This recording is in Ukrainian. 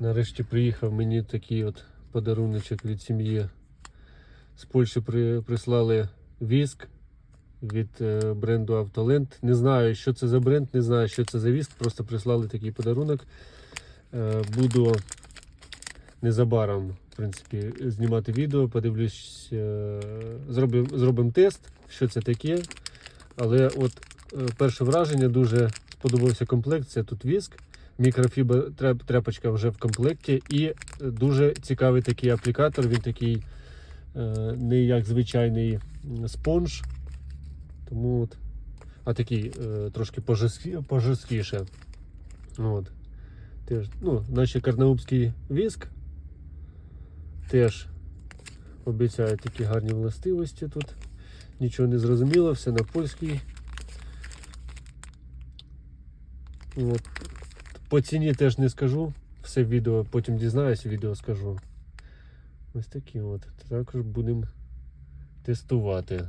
Нарешті приїхав мені такий от подаруночок від сім'ї. З Польщі при, прислали віск від е, бренду Автоленд. Не знаю, що це за бренд, не знаю, що це за віск. Просто прислали такий подарунок. Е, буду незабаром, в принципі, знімати відео, подивлюсь, е, зробимо зробимо тест, що це таке. Але от е, перше враження дуже сподобався комплект. Це тут віск, мікрофібер треп- тряпочка вже в комплекті, і е, дуже цікавий такий аплікатор. Він такий е, не як звичайний спонж. Тому от, а такий е, трошки пожорсткі- пожорсткіше. От. Теж, ну, наші карнаубський віск теж обіцяє такі гарні властивості тут. Нічого не зрозуміло, все на польській. От. По ціні теж не скажу. Все відео, потім дізнаюсь, відео скажу. Ось такі от. Також будемо тестувати.